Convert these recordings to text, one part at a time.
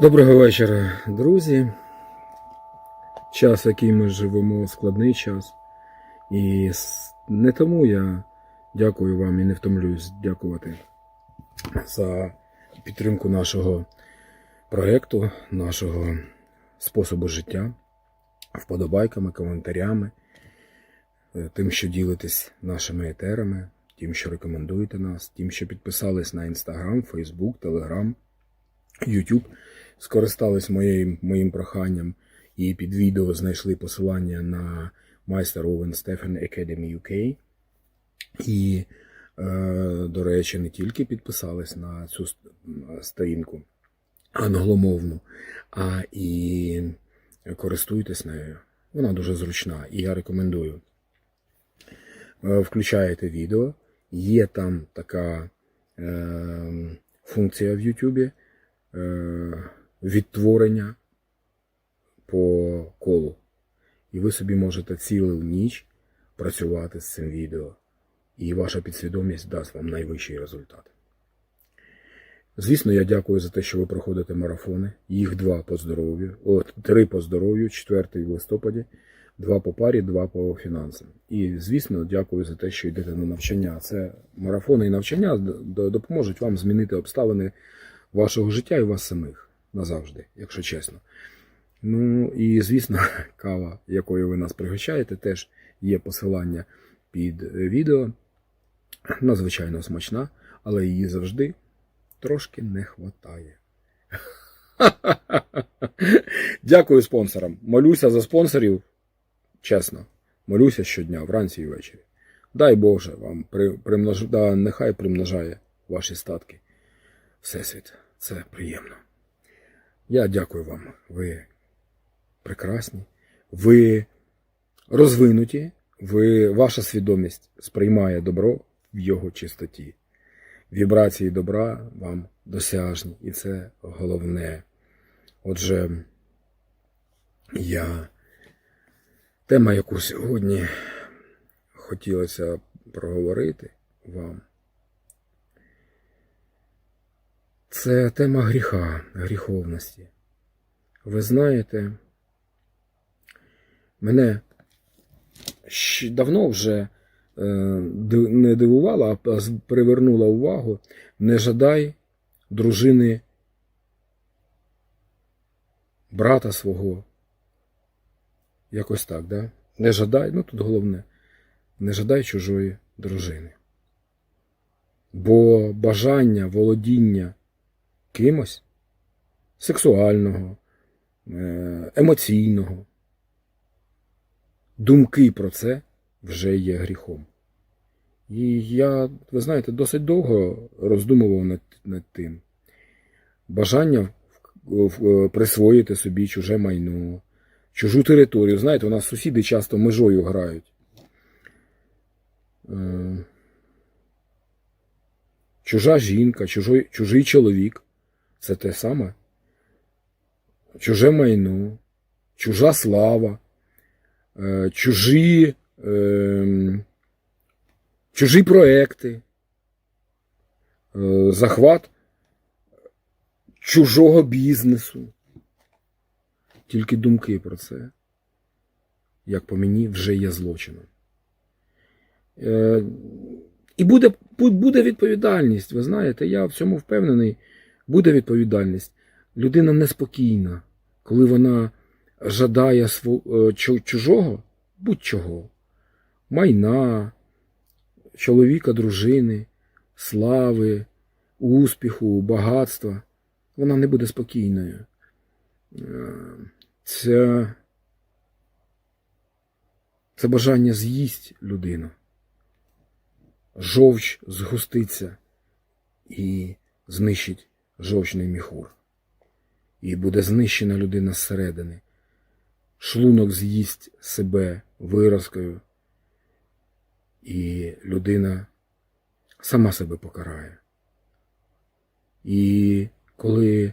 Доброго вечора, друзі. Час, в який ми живемо, складний час. І не тому я дякую вам і не втомлююсь дякувати за підтримку нашого проєкту, нашого способу життя, вподобайками, коментарями, е, тим, що ділитесь нашими етерами, тим, що рекомендуєте нас, тим, що підписались на Інстаграм, Фейсбук, Телеграм. YouTube скористались моїм, моїм проханням і під відео знайшли посилання на майстер Owen Stephen Academy UK. І, е, до речі, не тільки підписались на цю сторінку англомовну, а і користуйтесь нею. Вона дуже зручна і я рекомендую. Е, Включаєте відео, є там така е, функція в YouTube е, відтворення по колу. І ви собі можете цілу ніч працювати з цим відео. І ваша підсвідомість дасть вам найвищий результат. Звісно, я дякую за те, що ви проходите марафони. Їх два по здоров'ю, о, три по здоров'ю, четвертий в листопаді, два по парі, два по фінансам. І, звісно, дякую за те, що йдете на навчання. Це марафони і навчання допоможуть вам змінити обставини вашого життя і вас самих назавжди, якщо чесно. Ну і звісно, кава, якою ви нас пригощаєте, теж є посилання під відео. Надзвичайно смачна, але її завжди трошки не хватає. Дякую спонсорам. Молюся за спонсорів. Чесно, молюся щодня, вранці і ввечері. Дай Боже вам при, примнож... да, нехай примножає ваші статки. Всесвіт, це приємно. Я дякую вам. Ви прекрасні, ви розвинуті, ви, ваша свідомість сприймає добро в його чистоті. Вібрації добра вам досяжні, і це головне. Отже, я тема, яку сьогодні хотілося проговорити вам, це тема гріха, гріховності. Ви знаєте, мене давно вже е, не дивувала, а привернула увагу не жадай дружини брата свого. Якось так, да? Не жадай, ну тут головне, не жадай чужої дружини. Бо бажання володіння кимось сексуального, е, емоційного, думки про це вже є гріхом. І я, ви знаєте, досить довго роздумував над, над тим. Бажання в- присвоїти собі чуже майно, чужу територію. Знаєте, у нас сусіди часто межою грають. Е, Чужа жінка, чужий, чужий чоловік це те саме. Чуже майно, чужа слава, е, чужі, е, чужі проекти, е, захват чужого бізнесу. Тільки думки про це, як по мені, вже є злочином. І буде, буде відповідальність. Ви знаєте, я в цьому впевнений. Буде відповідальність. Людина неспокійна, коли вона жадає е, чужого, будь-чого, майна, чоловіка, дружини, слави, успіху, багатства. Вона не буде спокійною. Е, Це, це бажання з'їсть людину. Жовч згуститься і знищить жовчний міхур. І буде знищена людина зсередини. Шлунок з'їсть себе виразкою, і людина сама себе покарає. І коли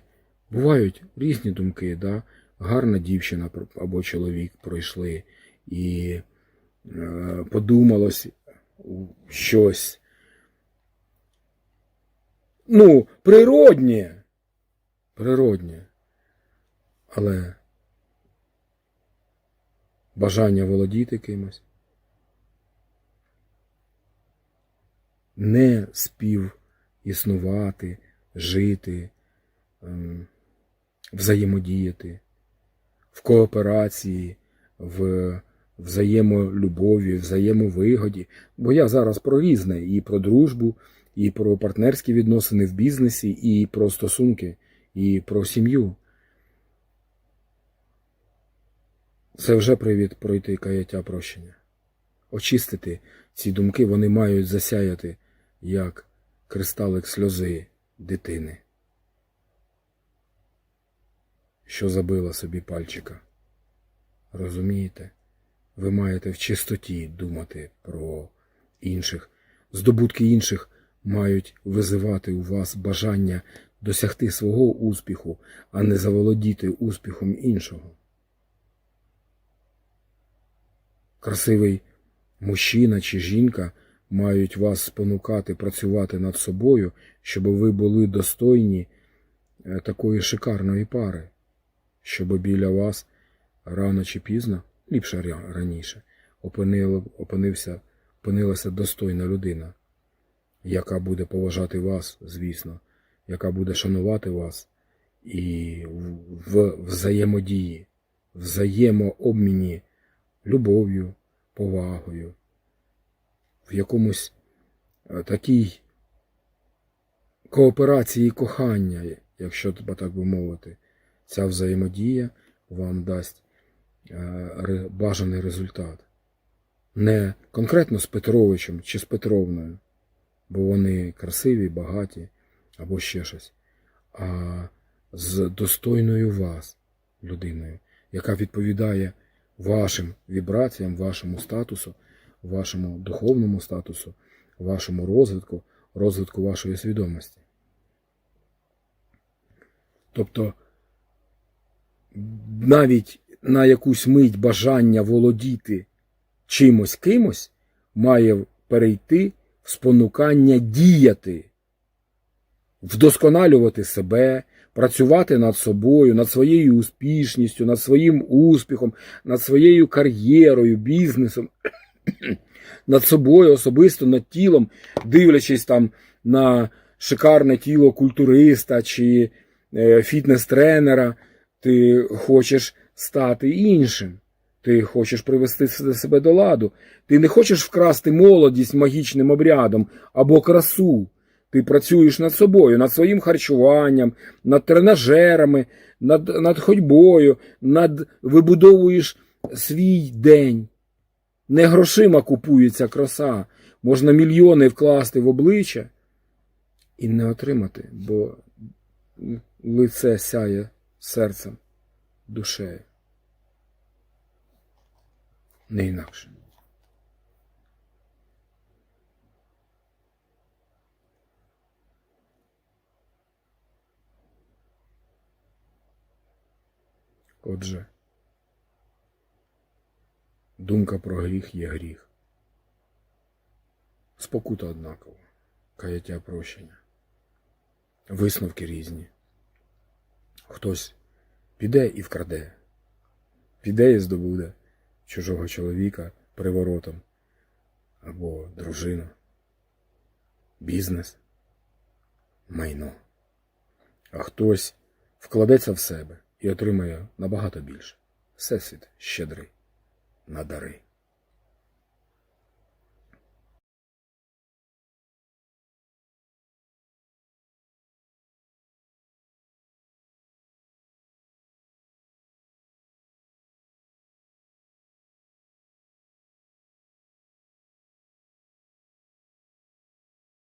бувають різні думки, да, гарна дівчина або чоловік пройшли, і е, подумалось щось. Ну, природнє. Природнє. Але бажання володіти кимось не співіснувати, жити, ем, взаємодіяти в кооперації, в взаємолюбові, взаємовигоді. Бо я зараз про різне і про дружбу, і про партнерські відносини в бізнесі, і про стосунки, і про сім'ю. Це вже привід пройти каяття прощення. Очистити ці думки, вони мають засяяти, як кристалик сльози дитини, що забила собі пальчика. Розумієте? Ви маєте в чистоті думати про інших. Здобутки інших мають визивати у вас бажання досягти свого успіху, а не заволодіти успіхом іншого. Красивий мужчина чи жінка мають вас спонукати працювати над собою, щоб ви були достойні е, такої шикарної пари, щоб біля вас рано чи пізно, ліпше раніше, опинилася достойна людина, яка буде поважати вас, звісно, яка буде шанувати вас і в- взаємодії, взаємообміні любов'ю, повагою, в якомусь е, такій кооперації кохання, якщо так би мовити, ця взаємодія вам дасть е, бажаний результат. Не конкретно з Петровичем чи з Петровною, бо вони красиві, багаті або ще щось, а з достойною вас людиною, яка відповідає вашим вібраціям, вашому статусу, вашому духовному статусу, вашому розвитку, розвитку вашої свідомості. Тобто навіть на якусь мить бажання володіти чимось кимось має перейти спонукання діяти, вдосконалювати себе, працювати над собою, над своєю успішністю, над своїм успіхом, над своєю кар'єрою, бізнесом, над собою особисто, над тілом, дивлячись там на шикарне тіло культуриста чи е, фітнес-тренера, ти хочеш стати іншим. Ти хочеш привести себе до ладу. Ти не хочеш вкрасти молодість магічним обрядом або красу. Ти працюєш над собою, над своїм харчуванням, над тренажерами, над, над ходьбою, над вибудовуєш свій день. Не грошима купується краса. Можна мільйони вкласти в обличчя і не отримати, бо лице сяє серцем, душею. Не інакше. Отже, думка про гріх є гріх. Спокута однакова, каяття прощення. Висновки різні. Хтось піде і вкраде, піде і здобуде чужого чоловіка приворотом або дружину, бізнес, майно. А хтось вкладеться в себе і отримає набагато більше. Всесвіт щедрий на дари.